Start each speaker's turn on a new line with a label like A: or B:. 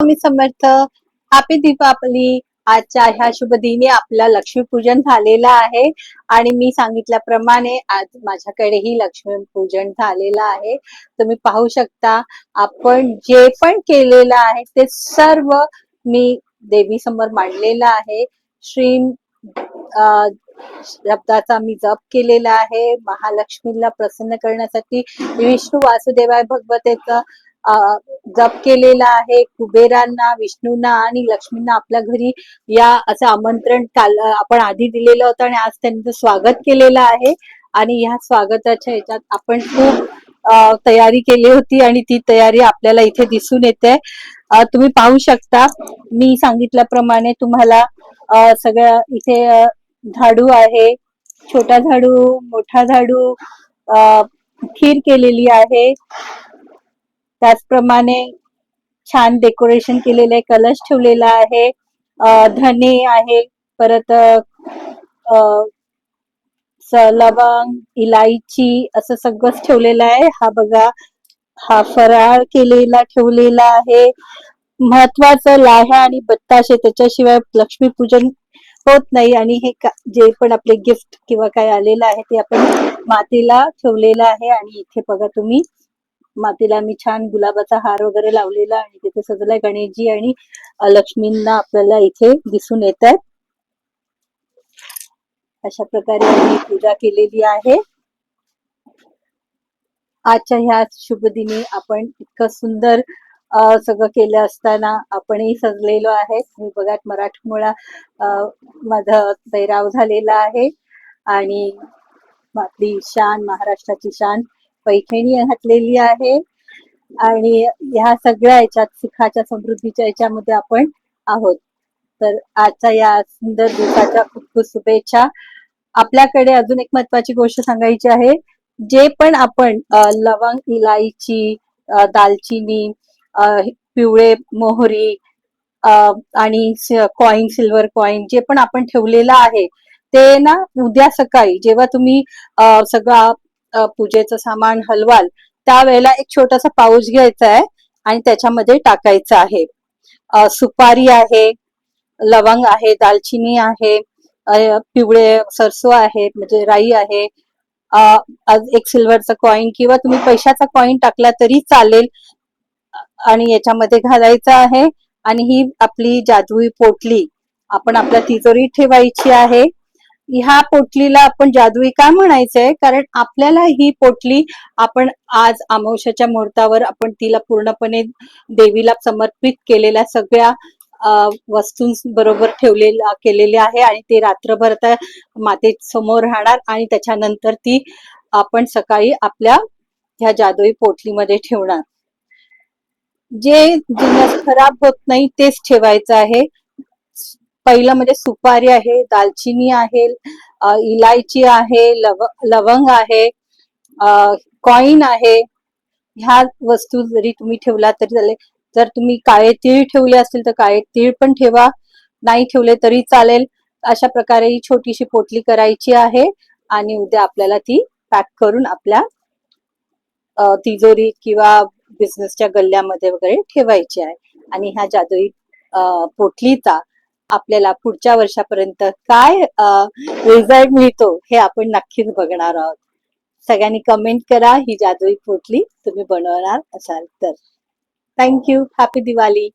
A: Swami Samarth. Happy Deepavali आजच्या ह्या शुभ दिनी आपला लक्ष्मीपूजन झालेलं आहे. आणि मी सांगितल्याप्रमाणे आज माझ्याकडेही लक्ष्मीपूजन झालेलं आहे. तुम्ही पाहू शकता आपण जे पण केलेलं आहे ते सर्व मी देवी समोर मांडलेलं आहे. श्री शब्दाचा मी जप केलेला आहे. महालक्ष्मीला प्रसन्न करण्यासाठी विष्णू वासुदेवाय भगवतेचं जप केलेला आहे कुबेरांना विष्णूंना आणि लक्ष्मींना आपल्या घरी या असं आमंत्रण काल आपण आधी दिलेलं होतं आणि आज त्यांचं स्वागत केलेलं आहे. आणि ह्या स्वागताच्या ह्याच्यात आपण खूप तयारी केली होती आणि ती तयारी आपल्याला इथे दिसून येते. तुम्ही पाहू शकता मी सांगितल्याप्रमाणे तुम्हाला सगळ्या इथे झाडू आहे छोटा झाडू मोठा झाडू खीर केलेली आहे. त्याचप्रमाणे छान डेकोरेशन केलेलं आहे कलश ठेवलेला आहे धने आहे परत लवंग इलायची असं सगळंच ठेवलेलं आहे. हा बघा हा फराळ केलेला ठेवलेला आहे. महत्वाचं लाह्या आणि बत्ताशे त्याच्याशिवाय लक्ष्मीपूजन होत नाही आणि हे जे पण आपले गिफ्ट किंवा काय आलेलं आहे ते आपण मातीला ठेवलेलं आहे आणि इथे बघा तुम्ही मातीला मी छान गुलाबाचा हार वगैरे लावलेला आणि तिथे सजलाय गणेशजी आणि लक्ष्मींना आपल्याला इथे दिसून येत आहेत अशा प्रकारे आम्ही पूजा केलेली आहे. आजच्या ह्या शुभ दिनी आपण इतकं सुंदर सगळं केलं असताना आपणही सजलेलो आहे. तुम्ही बघा मराठमोळा अ, माझा सैराव झालेला आहे. आणि आपली शान महाराष्ट्राची शान. पैठणी घातलेली आहे. आणि ह्या सगळ्या याच्यात सुखाच्या समृद्धीच्या याच्यामध्ये आपण आहोत. तर आजच्या या सुंदर दिवसाच्या खूप खूप शुभेच्छा. आपल्याकडे अजून एक महत्वाची गोष्ट सांगायची आहे. जे पण आपण लवंग इलायची दालचिनी पिवळे मोहरी आणि कॉईन सिल्वर कॉईन जे पण आपण ठेवलेलं आहे ते ना उद्या सकाळी जेव्हा तुम्ही सगळा पूजेचं सामान हलवाल त्यावेळेला एक छोटासा पाऊस घ्यायचा आहे आणि त्याच्यामध्ये टाकायचं आहे. सुपारी आहे लवंग आहे दालचिनी आहे पिवळे सरसो आहे म्हणजे राई आहे. एक सिल्वरचा कॉइन किंवा तुम्ही पैशाचा कॉइन टाकला तरी चालेल. आणि याच्यामध्ये घालायचं आहे आणि ही आपली जादुई पोटली आपण आपल्या तिजोरी ठेवायची आहे. ह्या पोटलीला आपण जादुई का म्हणायचंय? कारण आपल्याला ही पोटली आपण आज अमावश्याच्या मुहूर्तावर आपण तिला पूर्णपणे देवीला समर्पित केलेल्या सगळ्या वस्तू बरोबर ठेवलेल्या केलेल्या आहे आणि ते रात्रभर त्या माते समोर राहणार आणि त्याच्यानंतर ती आपण सकाळी आपल्या ह्या जादुई पोटलीमध्ये ठेवणार. जे जिन्नस खराब होत नाही तेच ठेवायचं आहे. पहिलं म्हणजे सुपारी आहे दालचिनी आहे इलायची आहे लव लवंग आहे कॉइन आहे. ह्या वस्तू जरी तुम्ही ठेवला तरी चालेल. जर तुम्ही काळे तीळ ठेवले असतील तर काळे तीळ पण ठेवा. नाही ठेवले तरी चालेल. अशा प्रकारे ही छोटीशी पोटली करायची आहे आणि उद्या आपल्याला ती पॅक करून आपल्या तिजोरी किंवा बिझनेसच्या गल्ल्यामध्ये वगैरे ठेवायची आहे. आणि ह्या जादुई पोटलीचा आपल्याला पुढच्या वर्षापर्यंत काय रिझल्ट मिळतो हे आपण नक्कीच बघणार आहोत. सगळ्यांनी कमेंट करा ही जादुई पोटली तुम्ही बनवणार असाल तर. Thank you happy Diwali